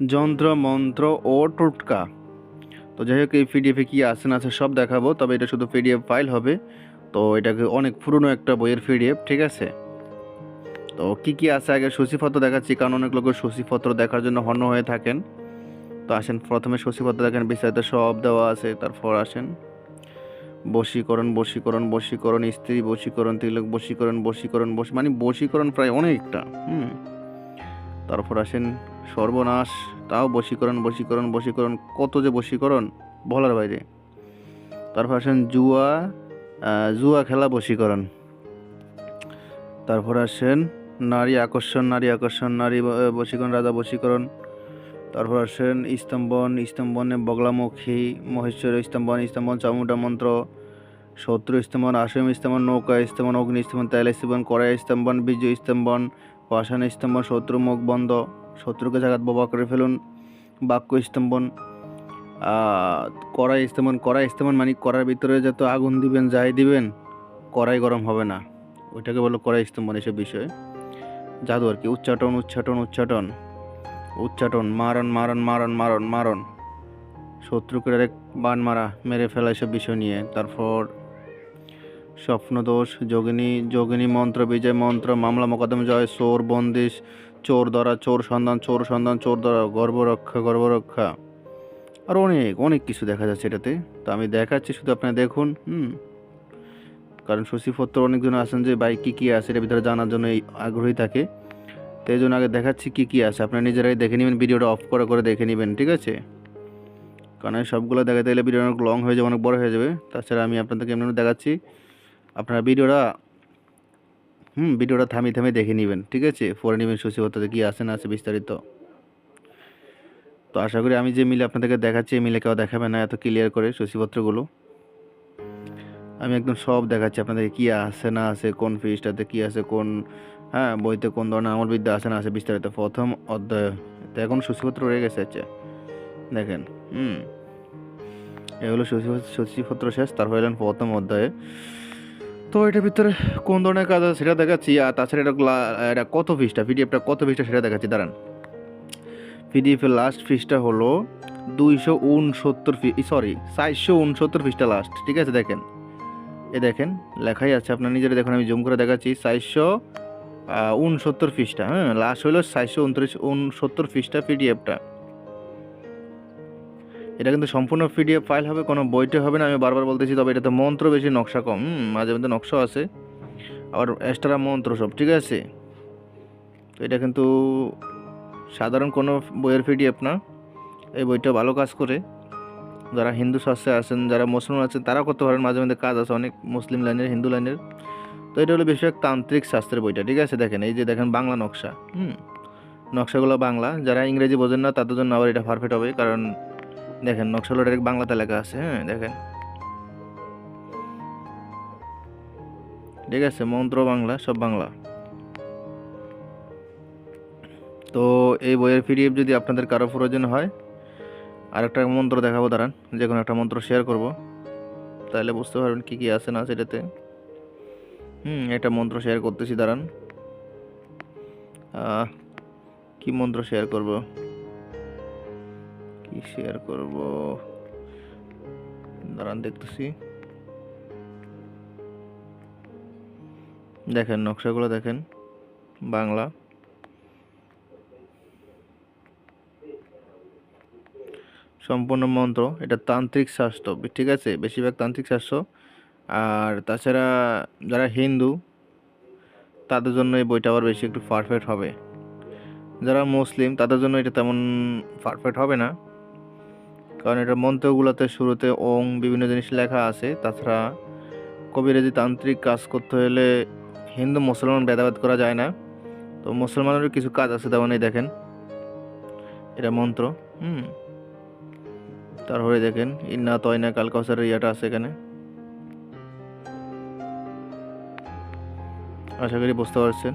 যন্ত্র, মন্ত্র ও টোটকা। তো যাই হোক এই পিডিএফে কী আছে না আছে সব দেখাবো, তবে এটা শুধু পিডিএফ ফাইল হবে। তো এটাকে অনেক পুরনো একটা বইয়ের পিডিএফ ঠিক আছে? তো কি কি আছে আগে সূচিপত্র দেখাচ্ছি, কারণ অনেক লোকের সূচিপত্র দেখার জন্য হন্য হয়ে থাকেন। তো আসেন, প্রথমে সূচিপত্র দেখেন, বিস্তারিত সব দেওয়া আছে, তারপর আসেন। বশীকরণ বশীকরণ বশীকরণ, স্ত্রী, বশীকরণ, তিলক, বশীকরণ বশীকরণ, বশী মানে বশীকরণ প্রায় অনেকটা, হুম। তারপর আসেন সর্বনাশ, তাও বশীকরণ বশীকরণ বশীকরণ, কত যে বশীকরণ, বলার বাইরে। তারপর আসেন জুয়া জুয়া খেলা, বশীকরণ। তারপর আসেন নারী আকর্ষণ নারী আকর্ষণ, নারী বশীকরণ, রাজা বশীকরণ। তারপর আসেন স্তম্ভন, স্তম্ভনে বগলামুখী, মহেশ্বর স্তম্ভন স্তম্ভন চামুটা মন্ত্র, শত্রু স্তম্ভন আসম স্তম্ভন, নৌকা স্তম্ভন, অগ্নি স্তম্ভন, তেল স্তম্ভন, কড়াই স্তম্ভন বীজ স্তম্ভন, পাষাণ স্তম্ভন, শত্রু মুখ বন্ধ। শত্রুকে জাগাত বোবা করে ফেলুন, বাক্য স্তম্ভন কড়াই স্তম্ভন কড়াই স্তম্ভন মানে কড়ার ভিতরে যত আগুন দিবেন, যাই দিবেন, কড়াই গরম হবে না। ওইটাকে বলো কড়াই স্তম্ভন এসব বিষয়। জাদু আর কি, উচ্চাটন উচ্চাটন উচ্চাটন। উচ্চাটন, মারণ মারণ মারণ মারণ মারণ। শত্রুকে ডাইরেক্ট বান মারা, মেরে ফেলা এসব বিষয় নিয়ে। তারপর স্বপ্নদোষ, যোগিনী যোগিনী মন্ত্র, বিজয় মন্ত্র, মামলা, মোকদ্দমা, জয়, সোর, বন্দিশ চোর ধরা, চোর সন্ধান চোর সন্ধান, চোর ধরা, গর্ভরক্ষা গর্ভরক্ষা। আর অনেক অনেক কিছু দেখা যাচ্ছে এটাতে। তো আমি দেখাচ্ছি, শুধু আপনারা দেখুন, হুম। কারণ সচিপত্র অনেকজন আছেন যে বাইক কী কী আছে, এটার ভিতরে জানার জন্য আগ্রহী থাকে। তো এই জন্য আগে দেখাচ্ছি কী কী আছে। আপনারা নিজেরাই দেখে নেবেন, ভিডিওটা অফ করে করে দেখে নেবেন, ঠিক আছে? কারণ সবগুলো দেখাতে গেলে ভিডিও অনেক লং হয়ে যাবে, অনেক বড় হয়ে যাবে। তাছাড়া আমি আপনাদেরকে এমনি দেখাচ্ছি। আপনারা ভিডিওটা হুম, ভিডিওটা থামিয়ে থামিয়ে দেখে নেবেন, ঠিক আছে? পরে নেবেন সচিবতাতে কী আসে না আছে বিস্তারিত। তো আশা করি আমি যে মিলে আপনাদেরকে দেখাচ্ছি, এই মিলে কেউ দেখাবে না, এত ক্লিয়ার করে সচিপত্রগুলো আমি একদম সব দেখাচ্ছি আপনাদেরকে, কী আছে না আছে কোন ফিজটাতে কী আছে কোন হ্যাঁ বইতে কোন ধরনের আমল বিদ্যা আছে না আছে বিস্তারিত। প্রথম অধ্যায়, তো এখন সূচিপত্র রয়ে গেছে আচ্ছা দেখেন, হুম। এগুলো সূচি- শেষ, তারপর এলেন প্রথম অধ্যায়ে। তো এটার ভিতরে কোন ধরনের কাজ আছে সেটা দেখাচ্ছি, আর তাছাড়া এটা কত ফিসটা পিডিএফটা কত ফিসটা সেটা দেখাচ্ছি, দাঁড়ান। পিডিএফের লাস্ট ফিসটা হলো দুইশো উনসত্তর ফি সরি চারশো উনসত্তর ফিসটা লাস্ট ঠিক আছে, দেখেন। এ দেখেন, লেখাই আছে, আপনার নিজেরা দেখুন, আমি জুম করে দেখাচ্ছি, চারশো উনসত্তর ফিসটা হ্যাঁ লাস্ট হলো চারশো উনত্রিশ উনসত্তর ফিসটা পিডিএফটা এটা কিন্তু সম্পূর্ণ পিডিএফ ফাইল হবে, কোনো বইতে হবে না, আমি বারবার বলতেছি, তবে এটাতে মন্ত্র বেশি নকশা কম। মাঝে মধ্যে নকশা আছে। আবার এক্সট্রা মন্ত্র সব, ঠিক আছে? তো এটা কিন্তু সাধারণ কোনো বইয়ের পিডিএফ না। এই বইটা ভালো কাজ করে। যারা হিন্দু শাস্ত্রে আছেন, যারা মুসলমান আছেন তারা করতে পারেন, মাঝে মধ্যে কাজ আছে, অনেক মুসলিম লাইনের, হিন্দু লাইনের। তো এটা হলো বেশিরভাগ তান্ত্রিক শাস্ত্রের বইটা, ঠিক আছে? দেখেন, এই যে দেখেন বাংলা নকশা, হুম? নকশাগুলো বাংলা, যারা ইংরেজি বোঝেন না, তাদের জন্য আবার এটা পারফেক্ট হবে, কারণ দেখেন নকশাগুলো ডাইরেক্ট বাংলাতে লেখা আছে হ্যাঁ দেখেন। ঠিক আছে, মন্ত্র বাংলা, সব বাংলা। তো এই বইয়ের পিডিএফ যদি আপনাদের কারও প্রয়োজন হয়, আরেকটা মন্ত্র দেখাবো, দাঁড়ান, যে কোনো একটা মন্ত্র শেয়ার করব। তাহলে বুঝতে পারবেন কী কী আছে না সেটাতে। হুম, একটা মন্ত্র শেয়ার করতেছি, দাঁড়ান। কি মন্ত্র শেয়ার করব? কি শেয়ার করব? দাঁড়ান দেখতেছি। দেখেন, নকশাগুলো দেখেন। বাংলা। সম্পূর্ণ মন্ত্র, এটা তান্ত্রিক শাস্ত্র, ঠিক আছে? বেশিরভাগ তান্ত্রিক শাস্ত্র। আর তাছাড়া যারা হিন্দু, তাদের জন্য এই বইটা আবার বেশি একটু পারফেক্ট হবে। যারা মুসলিম, তাদের জন্য এটা তেমন পারফেক্ট হবে না। কারণ এটা মন্ত্রগুলোতে শুরুতে ওং বিভিন্ন জিনিস লেখা আছে। তাছাড়া কবিরাজি তান্ত্রিক কাজ করতে হলে হিন্দু, মুসলমান ভেদাভেদ করা যায় না। তো মুসলমানেরও কিছু কাজ আছে তেমন এই দেখেন। এটা মন্ত্র, হুম। তারপরে দেখেন, ইন্না তয়না কাল কাউসারের ইয়াটা আছে এখানে। আশা করি বুঝতে পারছেন।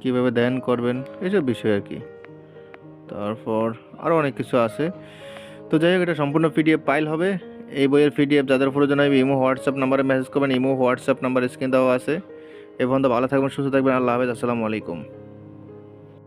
কীভাবে ধ্যান করবেন, এইসব বিষয় আর কি। তারপর আরও অনেক কিছু আছে। তো যাই হোক, এটা সম্পূর্ণ পিডিএফ ফাইল হবে। এই বইয়ের পিডিএফ যাদের প্রয়োজন হবে ইমো, হোয়াটসঅ্যাপ নাম্বারে মেসেজ করবেন। ইমো, হোয়াটসঅ্যাপ নাম্বার স্ক্রিন দেওয়া আছে। এবং তো ভালো থাকবেন, সুস্থ থাকবেন। আল্লাহ হাফেজ। আসসালামু আলাইকুম।